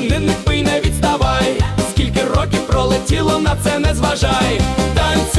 не, не пий, не відставай, скільки років пролетіло, на це не зважай. Танці